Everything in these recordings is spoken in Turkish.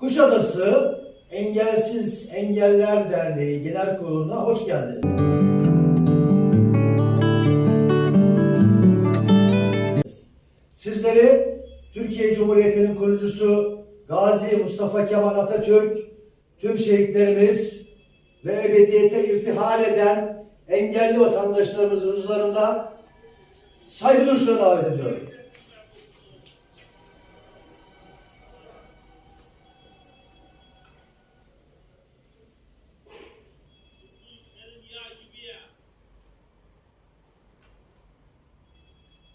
Kuşadası Engelsiz Engeller Derneği Genel Kurulu'na hoş geldiniz. Sizleri Türkiye Cumhuriyeti'nin kurucusu Gazi Mustafa Kemal Atatürk, tüm şehitlerimiz ve ebediyete irtihal eden engelli vatandaşlarımızın huzurlarında saygı duruşuna davet ediyorum.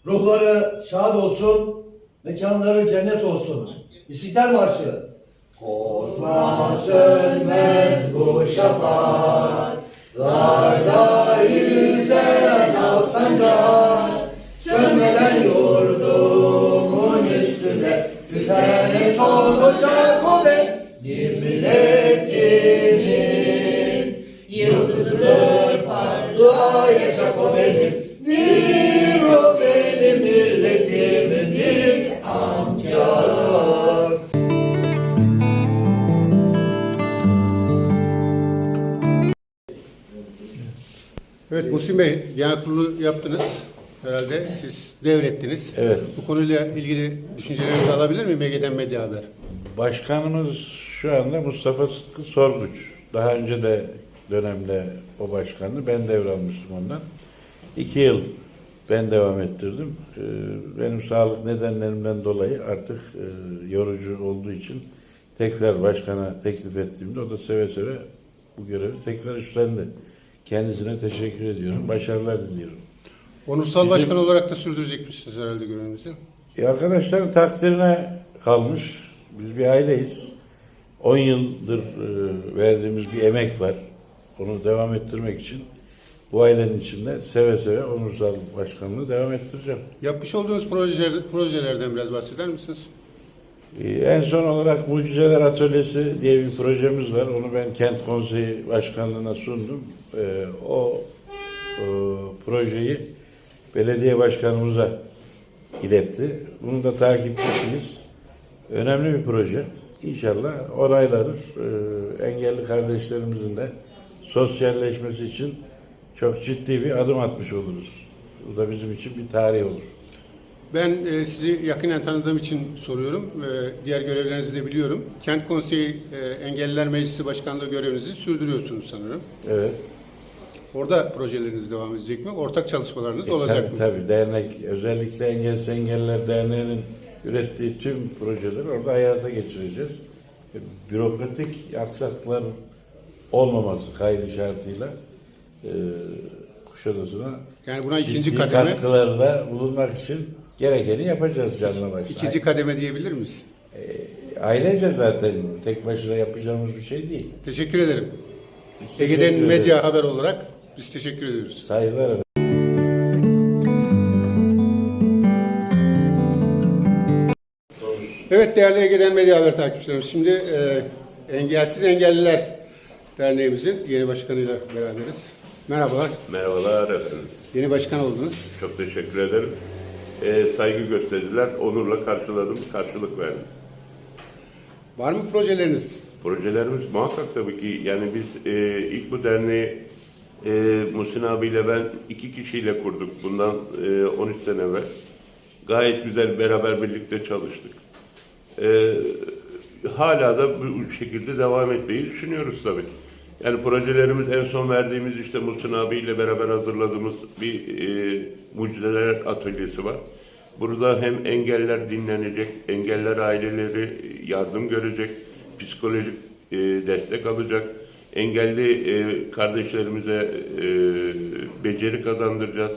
Ruhları şad olsun, mekanları cennet olsun. İstiklal Marşı. Korkma üstünde tütene solacak o benim milletinin yıldızıdır parlayacak o benim dir o benim milletimin dir ancak Evet Muhsin Bey, genel kurulu yaptınız. Herhalde siz devrettiniz. Evet. Bu konuyla ilgili düşüncelerinizi alabilir miyim Ege'den Medya Haber? Başkanımız şu anda Mustafa Sıtkı Sorguç. Daha önce de dönemde o başkandı. Ben devralmıştım ondan. İki yıl ben devam ettirdim. Ee, Benim sağlık nedenlerimden dolayı artık e, yorucu olduğu için tekrar başkana teklif ettiğimde o da seve seve bu görevi tekrar üstlendi. Kendisine teşekkür ediyorum. Başarılar diliyorum. Onursal Bizim- başkan olarak da sürdürecek misiniz herhalde görevinizi? E arkadaşların takdirine kalmış. Biz bir aileyiz. 10 yıldır e, verdiğimiz bir emek var. Onu devam ettirmek için bu ailenin içinde seve seve onursal başkanlığı devam ettireceğim. Yapmış olduğunuz projeler, projelerden biraz bahseder misiniz? E, en son olarak Mucizeler Atölyesi diye bir projemiz var. Onu ben kent konseyi başkanlığına sundum. E, o e, projeyi belediye başkanımıza iletti. Bunu da takipçisiyiz. Önemli bir proje. İnşallah onaylanır. E, engelli kardeşlerimizin de sosyalleşmesi için çok ciddi bir adım atmış oluruz. Bu da bizim için bir tarih olur. Ben e, sizi yakinen tanıdığım için soruyorum. E, diğer görevlerinizi de biliyorum. Kent Konseyi e, Engelliler Meclisi Başkanlığı görevinizi sürdürüyorsunuz sanırım. Evet. Orada projeleriniz devam edecek mi? Ortak çalışmalarınız E, olacak tabii, mı? Tabii dernek özellikle Engelsiz Engelliler Derneği'nin ürettiği tüm projeleri orada hayata geçireceğiz. E, Bürokratik aksaklıklar olmaması kaydı şartıyla e, Kuşadası'na Yani buna ikinci kademe, katkılarda bulunmak için gerekeni yapacağız canlı başla. ikinci kademe diyebilir miyiz? E, ailece zaten tek başına yapacağımız bir şey değil. Teşekkür ederim. Ege'den. Medya Haber olarak biz teşekkür ediyoruz. Saygılar efendim. Evet değerli Ege'den Medya Haber takipçilerimiz. Şimdi e, Engelsiz Engelliler Derneğimizin yeni başkanıyla beraberiz. Merhabalar. Merhabalar efendim. Yeni başkan oldunuz. Çok teşekkür ederim. Ee, saygı gösterdiler. Onurla karşıladım, karşılık verdim. Var mı projeleriniz? Projelerimiz muhakkak tabii ki. Yani biz e, ilk bu derneği e, Muhsin abiyle ben iki kişiyle kurduk. Bundan e, 13 sene evvel. Gayet güzel beraber birlikte çalıştık. E, hala da bu şekilde devam etmeyi düşünüyoruz tabii. Yani projelerimiz en son verdiğimiz işte Muhsin abiyle beraber hazırladığımız bir e, mucizeler atölyesi var. Burada hem engeller dinlenecek, engeller aileleri yardım görecek, psikolojik e, destek alacak, engelli e, kardeşlerimize e, beceri kazandıracağız,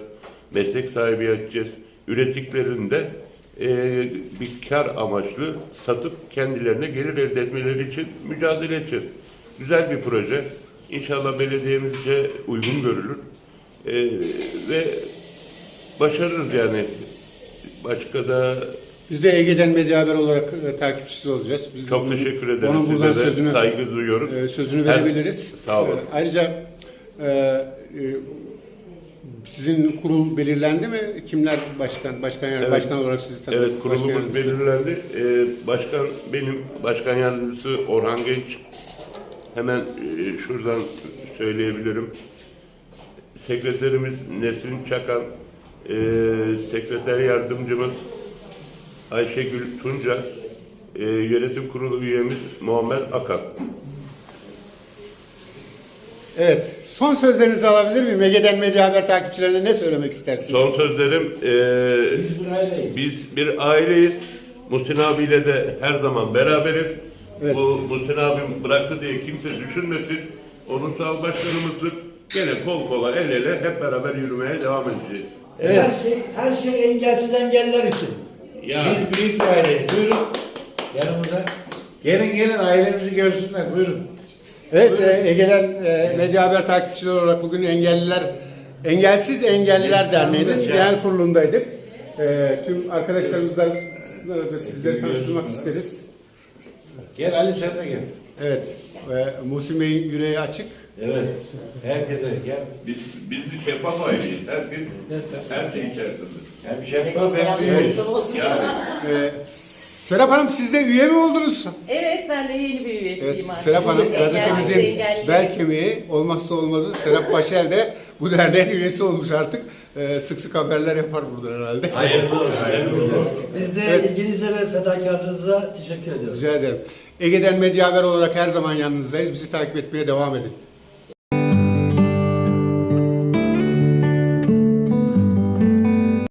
meslek sahibi edeceğiz. Ürettiklerinde e, bir kar amaçlı satıp kendilerine gelir elde etmeleri için mücadele edeceğiz. Güzel bir proje. İnşallah belediyemizce uygun görülür. E, ve başarırız yani. Başka da Biz de Ege'den Medya Haber olarak e, takipçisi olacağız. Biz çok bunun- teşekkür ederiz. Onun buradan Size de sözünü, saygı duyuyoruz. e, sözünü Her- verebiliriz. Sağ olun. E, ayrıca e, e, sizin kurul belirlendi mi? Kimler başkan, başkan yani Evet. başkan olarak sizi tanıdı? Evet Başkan kurulumuz yardımcısı. belirlendi. Ee, başkan benim başkan yardımcısı Orhan Genç. Hemen e, şuradan söyleyebilirim. Sekreterimiz Nesrin Çakan, e, sekreter yardımcımız Ayşegül Tunca, e, yönetim kurulu üyemiz Muammer Akan. Evet. Son sözlerinizi alabilir miyim? Ege'den Medya Haber takipçilerine ne söylemek istersiniz? Son sözlerim e, Biz bir aileyiz. Biz bir aileyiz. Muhsin abiyle de her zaman beraberiz. Evet. Bu Muhsin abim bıraktı diye kimse düşünmesin. Onun sağ başkanımızdır. Gene kol kola el ele hep beraber yürümeye devam edeceğiz. Evet. Her şey, her şey engelsiz engeller için. Ya Biz büyük bir aileyiz. Buyurun. Yanımıza. Gelin gelin ailemizi görsünler. Buyurun. Evet, e, Ege'den e, Medya Haber takipçileri olarak bugün Engelliler Engelsiz Engelliler Derneği'nin genel kurulundaydık. E, tüm arkadaşlarımızla da sizleri tanıştırmak isteriz. Gel Ali sen de gel. Evet, e, Muhsin Bey'in yüreği açık. Evet. Herkese gel. biz, biz bir şeffaf aileyiz. Herkes her şey içerisinde. Hem şeffaf hem büyük. Yani E, Serap Hanım siz de üye mi oldunuz? Evet ben de yeni bir üyesiyim Evet, artık. Serap Hanım gazetemizin engelli. bel kemiği olmazsa olmazı Serap Başel de bu derneğin üyesi olmuş artık. E, sık sık haberler yapar burada herhalde. Hayırlı olsun. Hayırlı olsun. Biz de Evet. ilginize ve fedakarlığınıza teşekkür ediyoruz. Rica ederim. Ege'den Medya Haber olarak her zaman yanınızdayız. Bizi takip etmeye devam edin.